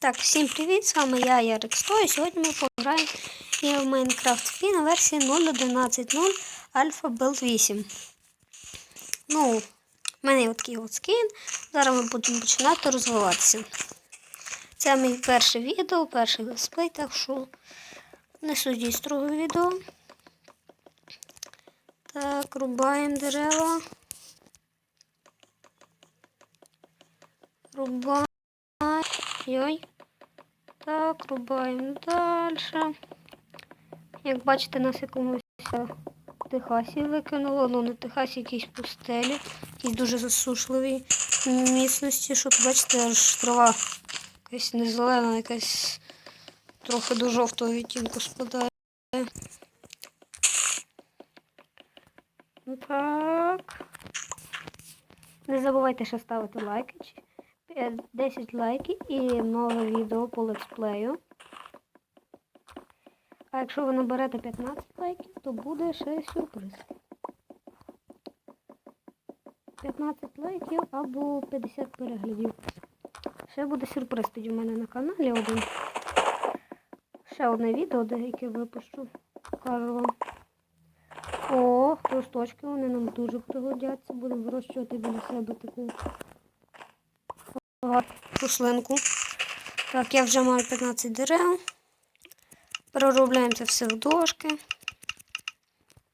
Так, всім привіт! З вами я, Ярик Сто, і сьогодні ми пограємо в Minecraft P на версії 0.11.0 Alpha Build 8. Ну, в мене є такий от скін. Зараз ми будемо починати розвиватися. Це мій перше відео, перший летсплей, так що не судіть з другого відео. Так, рубаємо дерева. Рубаємо. Йой. Так, рубаємо далі. Як бачите, нас якомусь е, Техасі викинуло, ну не Техасі, якісь пустелі, якісь дуже засушливі міцності, що бачите, аж трава якась не зелена, якась трохи до жовтого відтінку спадає. Ну Так. Не забувайте ще ставити лайки. 10 лайків і нове відео по летсплею. А якщо ви наберете 15 лайків, то буде ще сюрприз. 15 лайків або 50 переглядів. Ще буде сюрприз тоді в мене на каналі один. Ще одне відео, деяке випущу. Покажу вам. О, листочки, вони нам дуже пригодяться. Будемо вирощувати біля себе таку рослинку. Так, я вже маю 15 дерев. Переробляємо це все в дошки.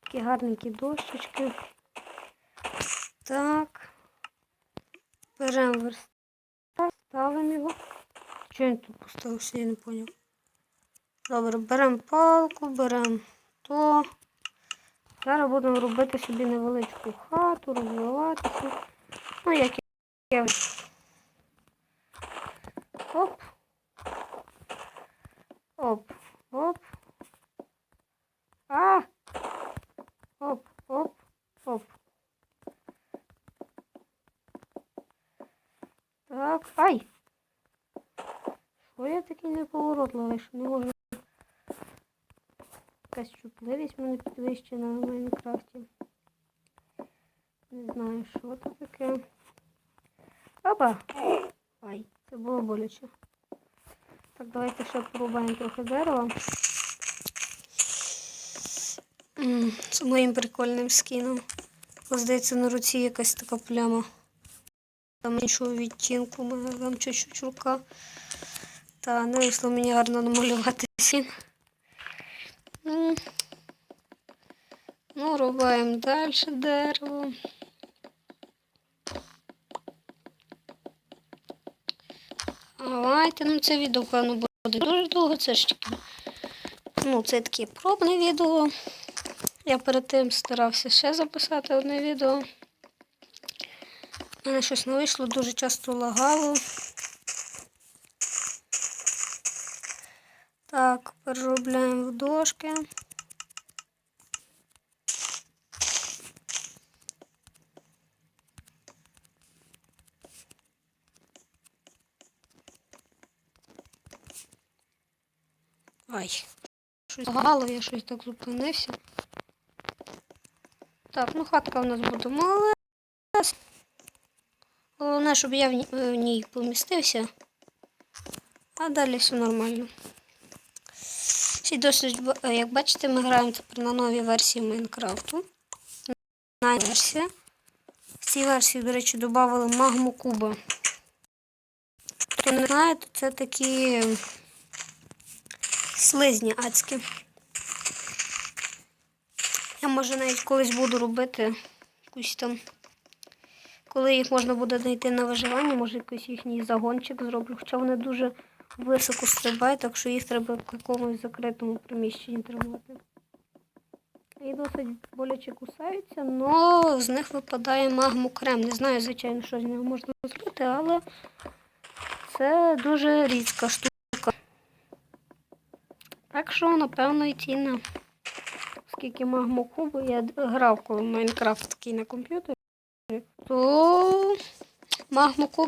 Такі гарненькі дощечки. Так. Беремо верстак, ставимо його. Чого він тут поставився, я не зрозумів. Добре, беремо палку, беремо то. Зараз будемо робити собі невеличку хату, розвиватися. Ну, як я. Так, ай. Що я такий неповоротливий, що не можу. Якась чутливість мене підвищена в Майнкрафті. Не знаю, що це таке. Опа! Ай, це було боляче. Так, давайте ще порубаємо трохи дерева. З моїм прикольним скіном. Здається, на руці якась така пляма. Там іншого відтінку, мене там чуть-чуть рука. Та не вийшло мені гарно намалювати скін. М. Ну, рубаємо далі дерево. Давайте, ну це відео, певно, буде дуже довго. Це ж тільки, ну, це таке пробне відео. Я перед тим старався ще записати одне відео. У мене щось не вийшло, дуже часто лагало. Так, переробляємо в дошки. Ай, щось лагало, я щось так зупинився. Так, ну хатка у нас буде мала. Головне, щоб я в ній- помістився. А далі все нормально. Всі досить, е, як бачите, ми граємо тепер на новій версії Майнкрафту. На. В цій версії, до речі, додали магму куба. Хто не знає, то це такі слизні адські. Я може навіть колись буду робити якусь там. Коли їх можна буде знайти на виживання, може якийсь їхній загончик зроблю. Хоча вони дуже високо стрибають, так що їх треба в якомусь закритому приміщенні тримати. І досить боляче кусаються, але з них випадає магму крем. Не знаю, звичайно, що з нього можна зробити, але це дуже рідка штука. Так що, напевно, і ціна. Скільки магму кубу я грав, коли Майнкрафт такий на комп'ютері, то магму куб